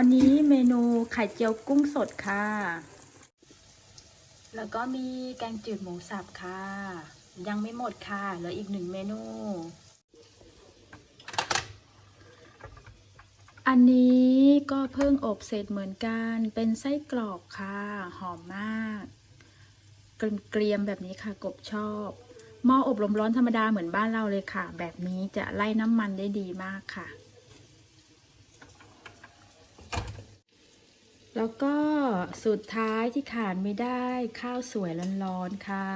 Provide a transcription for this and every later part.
วันนี้เมนูไข่เจียวกุ้งสดค่ะ แล้วก็มีแกงจืดหมูสับค่ะ ยังไม่หมดค่ะ เหลืออีกหนึ่งเมนู อันนี้ก็เพิ่งอบเสร็จเหมือนกัน เป็นไส้กรอกค่ะ หอมมากเกรียมๆแบบนี้ค่ะ กบชอบหม้ออบลมร้อนธรรมดาเหมือนบ้านเราเลยค่ะ แบบนี้จะไล่น้ำมันได้ดีมากค่ะ แล้วก็สุดท้ายที่ขาดไม่ได้ข้าวสวยร้อนๆค่ะ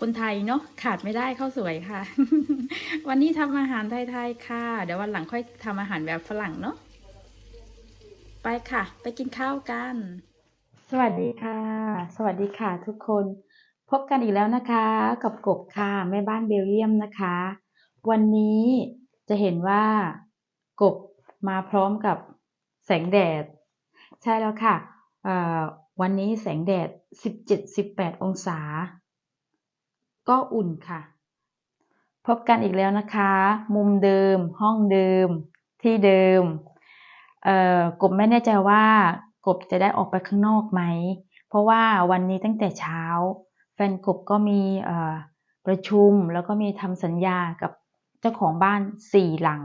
คนไทยเนาะขาดไม่ได้ข้าวสวยค่ะ วันนี้ทำอาหารไทยๆค่ะ เดี๋ยววันหลังค่อยทำอาหารแบบฝรั่งเนาะไปค่ะ ไปกินข้าวกัน สวัสดีค่ะ สวัสดีค่ะทุกคน พบกันอีกแล้วนะคะ กับกบค่ะแม่บ้านเบลเยียมนะคะ วันนี้จะเห็นว่ากบมาพร้อมกับแสงแดด ใช่แล้วค่ะวันนี้แสงแดด 17-18 องศา ก็อุ่นค่ะ พบกันอีกแล้วนะคะ มุมเดิม ห้องเดิม ที่เดิม กบไม่แน่ใจว่ากบจะได้ออกไปข้างนอกไหม เพราะว่าวันนี้ตั้งแต่เช้า แฟนกบก็มีประชุมแล้วก็มีทำสัญญากับเจ้าของบ้านสี่หลัง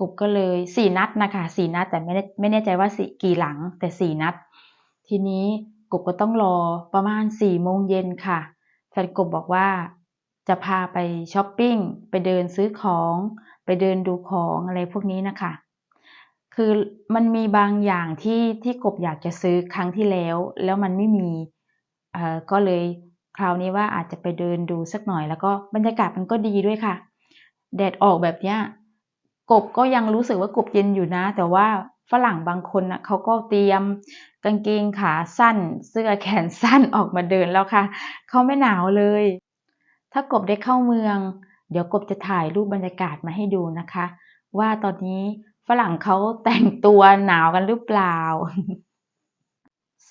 กบก็เลยสี่นัดนะคะสี่นัดแต่ไม่ได้ไม่แน่ใจว่าสี่กี่หลังแต่สี่นัด ทีนี้กบก็ต้องรอประมาณสี่โมงเย็นค่ะแฟนกบบอกว่าจะพาไปช้อปปิ้งไปเดินซื้อของไปเดินดูของอะไรพวกนี้นะคะ คือมันมีบางอย่างที่ที่กบอยากจะซื้อครั้งที่แล้ว แล้วมันไม่มีเอ่อก็เลยคราวนี้ว่าอาจจะไปเดินดูสักหน่อย แล้วก็บรรยากาศมันก็ดีด้วยค่ะ แดดออกแบบเนี้ย กบก็ยังรู้สึกว่ากบเย็นอยู่นะ แต่ว่าฝรั่งบางคนนะเขาก็เตรียมกางเกงขาสั้น เสื้อแขนสั้นออกมาเดินแล้วค่ะเขาไม่หนาวเลย ถ้ากบได้เข้าเมือง เดี๋ยวกบจะถ่ายรูปบรรยากาศมาให้ดูนะคะ ว่าตอนนี้ฝรั่งเขาแต่งตัวหนาวกันหรือเปล่า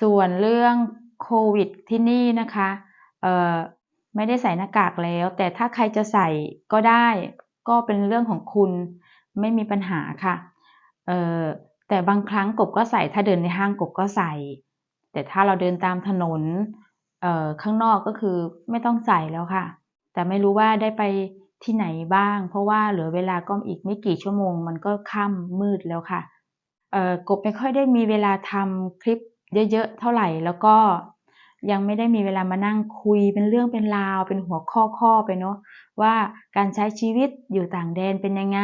ส่วนเรื่องโควิดที่นี่นะคะเอ่อไม่ได้ใส่หน้ากากแล้ว แต่ถ้าใครจะใส่ก็ได้ ก็เป็นเรื่องของคุณ ไม่มีปัญหาค่ะ เอ่อแต่บางครั้งกบก็ใส่ถ้าเดินในห้างกบก็ใส่ แต่ถ้าเราเดินตามถนน เอ่อข้างนอกก็คือไม่ต้องใส่แล้วค่ะ แต่ไม่รู้ว่าได้ไปที่ไหนบ้าง เพราะว่าเหลือเวลาก็อีกไม่กี่ชั่วโมง มันก็ค่ำมืดแล้วค่ะ เอ่อกบไม่ค่อยได้มีเวลาทำคลิปเยอะๆเท่าไหร่แล้วก็ยังไม่ได้มีเวลามานั่งคุยเป็นเรื่องเป็นราวเป็นหัวข้อข้อๆไปเนาะว่าการใช้ชีวิตอยู่ต่างแดนเป็นยังไง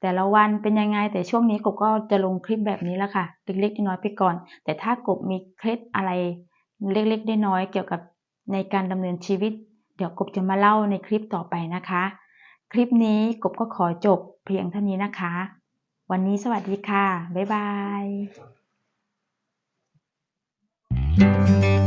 แต่ละวันเป็นยังไงแต่ช่วงนี้กบก็จะลงคลิปแบบนี้แล้วค่ะเล็กๆน้อยๆไปก่อน แต่ถ้ากบมีเคล็ดอะไรเล็กๆน้อยๆเกี่ยวกับในการดำเนินชีวิต เดี๋ยวกบจะมาเล่าในคลิปต่อไปนะคะ คลิปนี้กบก็ขอจบเพียงเท่านี้นะคะ วันนี้สวัสดีค่ะ บ๊ายบาย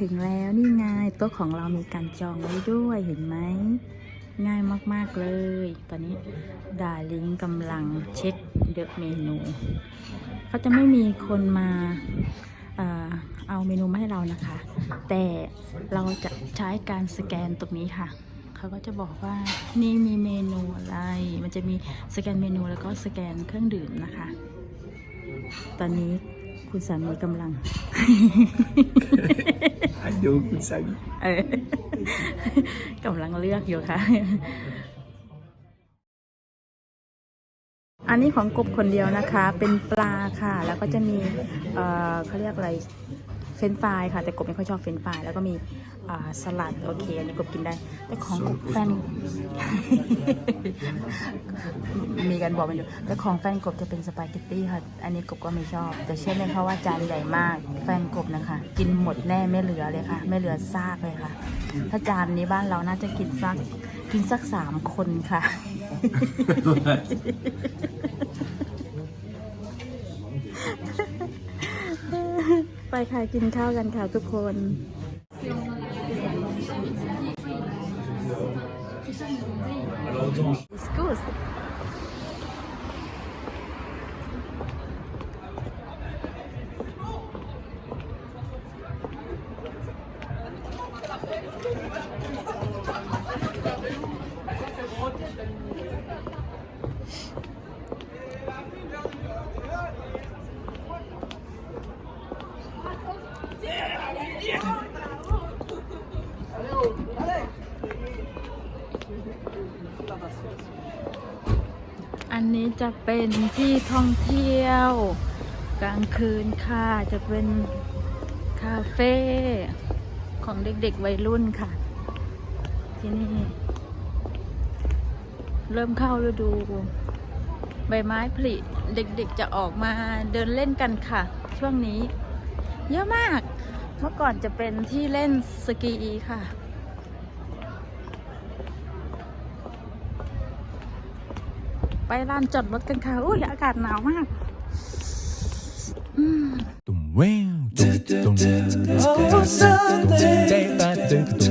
ถึงแล้วนี่ไงโต๊ะของเรามีการจองไว้ด้วยเห็นไหมง่ายมากๆเลย ตอนนี้ดาลิงกำลังเช็คเดอะเมนูเขาจะไม่มีคนมาเอ่อเอาเมนูมาให้เรานะคะ แต่เราจะใช้การสแกนตรงนี้ค่ะ เขาก็จะบอกว่านี่มีเมนูอะไร มันจะมีสแกนเมนูแล้วก็สแกนเครื่องดื่มนะคะ ตอนนี้ คุณสามีกำลัง Ayo คุณสามีเออกำลังเลือกอยู่ค่ะ อันนี้ของกบคนเดียวนะคะ เป็นปลาค่ะ แล้วก็จะมี เอ่อเขาเรียกอะไรเฟ รนช์ฟรายค่ะ แต่กบไม่ค่อยชอบเฟรนช์ฟรายแล้วก็มีอ่าสลัดโอเคอันนี้กบกินได้ แต่ของแฟน มีกันบอกมันอยู่แต่ของแฟนกบจะเป็นสปาเกตตี้ค่ะ อันนี้กบก็ไม่ชอบ แต่เชื่อไหมคะว่าจานใหญ่มาก แฟนกบนะคะ กินหมดแน่ไม่เหลือเลยค่ะ ไม่เหลือซากเลยค่ะ ถ้าจานนี้บ้านเราน่าจะกินสักกินสักสามคนค่ะ ไปค่ะกินข้าวกันค่ะทุกคน Excuse อันนี้จะเป็นที่ท่องเที่ยว กลางคืนค่ะ จะเป็นคาเฟ่ของเด็กๆวัยรุ่นค่ะ ที่นี่ เริ่มเข้าฤดู ใบไม้ผลิเด็กๆจะออกมาเดินเล่นกันค่ะ ช่วงนี้ เยอะมาก เมื่อก่อนจะเป็นที่เล่นสกีค่ะ ไปลานจอดรถกันค่ะอุ้ยอากาศหนาวมากอืม Dum wow, dum dum dum dum dum dum dum